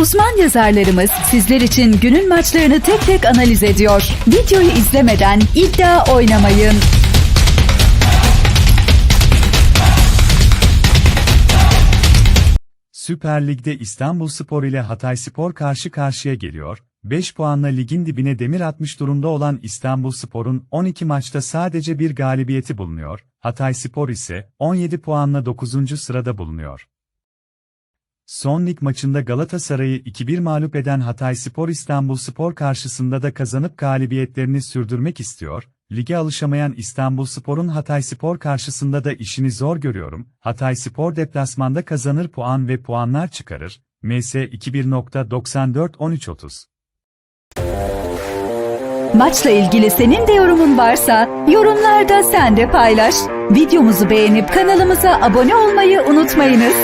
Uzman yazarlarımız sizler için günün maçlarını tek tek analiz ediyor. Videoyu izlemeden iddia oynamayın. Süper Lig'de İstanbulspor ile Hatayspor karşı karşıya geliyor. 5 puanla ligin dibine demir atmış durumda olan İstanbulspor'un 12 maçta sadece bir galibiyeti bulunuyor. Hatayspor ise 17 puanla 9. sırada bulunuyor. Son lig maçında Galatasaray'ı 2-1 mağlup eden Hatayspor İstanbulspor karşısında da kazanıp galibiyetlerini sürdürmek istiyor. Lige alışamayan İstanbulspor'un Hatayspor karşısında da işini zor görüyorum. Hatayspor deplasmanda kazanır puan ve puanlar çıkarır. MS 21.94-13.30 Maçla ilgili senin de yorumun varsa yorumlarda sen de paylaş. Videomuzu beğenip kanalımıza abone olmayı unutmayınız.